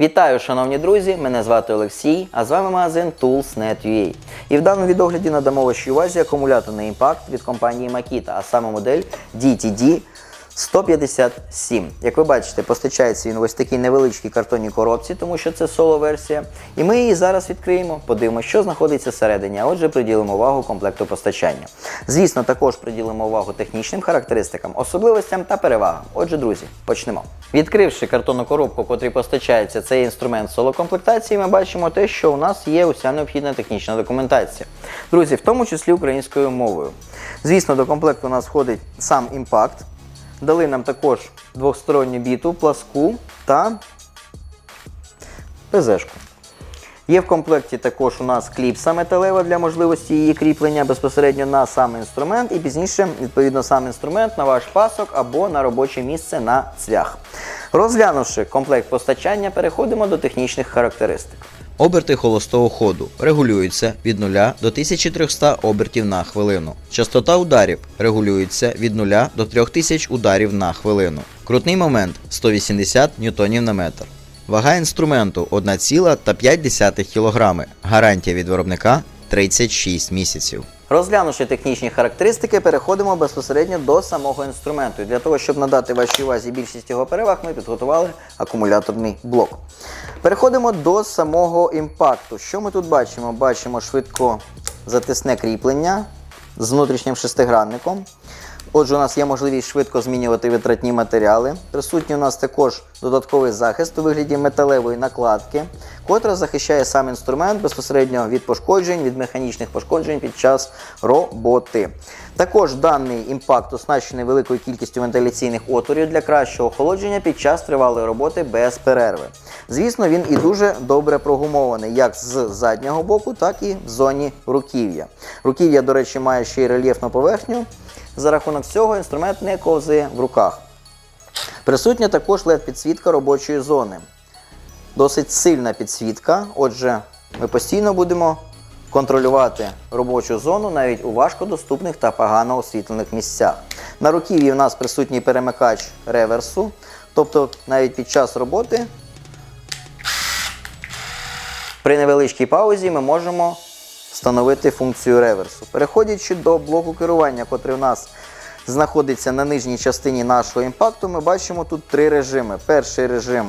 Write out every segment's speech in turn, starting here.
Вітаю, шановні друзі! Мене звати Олексій, а з вами магазин Tools.net.ua. І в даному відогляді надамо вашій увазі акумуляторний імпакт від компанії Makita, а саме модель DTD 157. Як ви бачите, постачається він в ось такій невеличкій картонній коробці, тому що це соло-версія. І ми її зараз відкриємо, подивимося, що знаходиться всередині, а отже, приділимо увагу комплекту постачання. Звісно, також приділимо увагу технічним характеристикам, особливостям та перевагам. Отже, друзі, почнемо. Відкривши картонну коробку, котрій постачається цей інструмент соло-комплектації, ми бачимо те, що у нас є уся необхідна технічна документація. Друзі, в тому числі українською мовою. Звісно, до комплекту у нас входить сам імпакт. Дали нам також двосторонню біту, пласку та ПЗшку. Є в комплекті також у нас кліпса металева для можливості її кріплення безпосередньо на сам інструмент, і пізніше, відповідно, сам інструмент на ваш пасок або на робоче місце на цвях. Розглянувши комплект постачання, переходимо до технічних характеристик. Оберти холостого ходу регулюються від 0 до 1300 обертів на хвилину. Частота ударів регулюється від 0 до 3000 ударів на хвилину. Крутний момент 180 ньютонів на метр. Вага інструменту 1,5 кг. Гарантія від виробника 36 місяців. Розглянувши технічні характеристики, переходимо безпосередньо до самого інструменту. Для того, щоб надати вашій увазі більшість його переваг, ми підготували акумуляторний блок. Переходимо до самого імпакту. Що ми тут бачимо? Бачимо швидко затисне кріплення з внутрішнім шестигранником. Отже, у нас є можливість швидко змінювати витратні матеріали. Присутній у нас також додатковий захист у вигляді металевої накладки, котра захищає сам інструмент безпосередньо від пошкоджень, від механічних пошкоджень під час роботи. Також даний імпакт оснащений великою кількістю вентиляційних отворів для кращого охолодження під час тривалої роботи без перерви. Звісно, він і дуже добре прогумований як з заднього боку, так і в зоні руків'я. Руків'я, до речі, має ще й рельєфну поверхню. За рахунок цього інструмент не ковзає в руках. Присутня також LED-підсвітка робочої зони. Досить сильна підсвітка, отже, ми постійно будемо контролювати робочу зону навіть у важкодоступних та погано освітлених місцях. На руків'ї в нас присутній перемикач реверсу, тобто навіть під час роботи при невеличкій паузі ми можемо встановити функцію реверсу. Переходячи до блоку керування, котрий у нас знаходиться на нижній частині нашого імпакту, ми бачимо тут три режими. Перший режим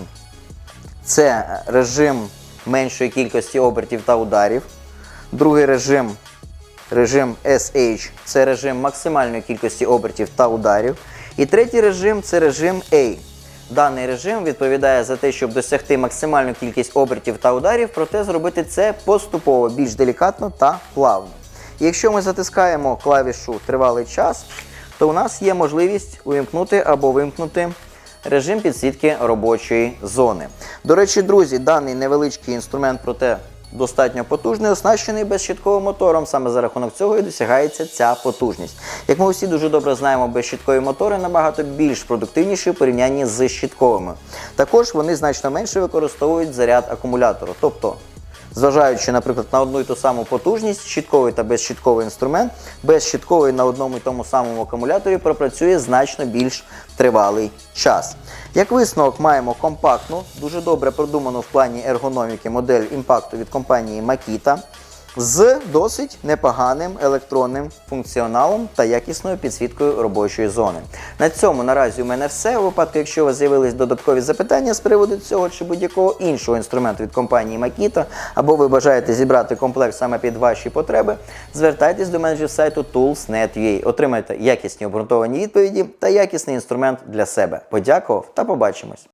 це режим меншої кількості обертів та ударів. Другий режим режим SH це режим максимальної кількості обертів та ударів. І третій режим це режим A. Даний режим відповідає за те, щоб досягти максимальну кількість обертів та ударів, проте зробити це поступово, більш делікатно та плавно. Якщо ми затискаємо клавішу тривалий час, то у нас є можливість увімкнути або вимкнути режим підсвітки робочої зони. До речі, друзі, даний невеличкий інструмент, проте достатньо потужний, оснащений безщитковим мотором. Саме за рахунок цього і досягається ця потужність. Як ми усі дуже добре знаємо, безщиткові мотори набагато більш продуктивніші в порівнянні з щитковими. Також вони значно менше використовують заряд акумулятору. Тобто Зважаючи, наприклад, на одну і ту саму потужність, щитковий та безщитковий інструмент, безщитковий на одному і тому самому акумуляторі пропрацює значно більш тривалий час. Як висновок, маємо компактну, дуже добре продуману в плані ергономіки модель імпакту від компанії Makita з досить непоганим електронним функціоналом та якісною підсвіткою робочої зони. На цьому наразі у мене все. У випадку, якщо у вас з'явились додаткові запитання з приводу цього чи будь-якого іншого інструменту від компанії Makita, або ви бажаєте зібрати комплект саме під ваші потреби, звертайтесь до менеджерів сайту Tools.net.ua. Отримайте якісні обґрунтовані відповіді та якісний інструмент для себе. Подякував та побачимось!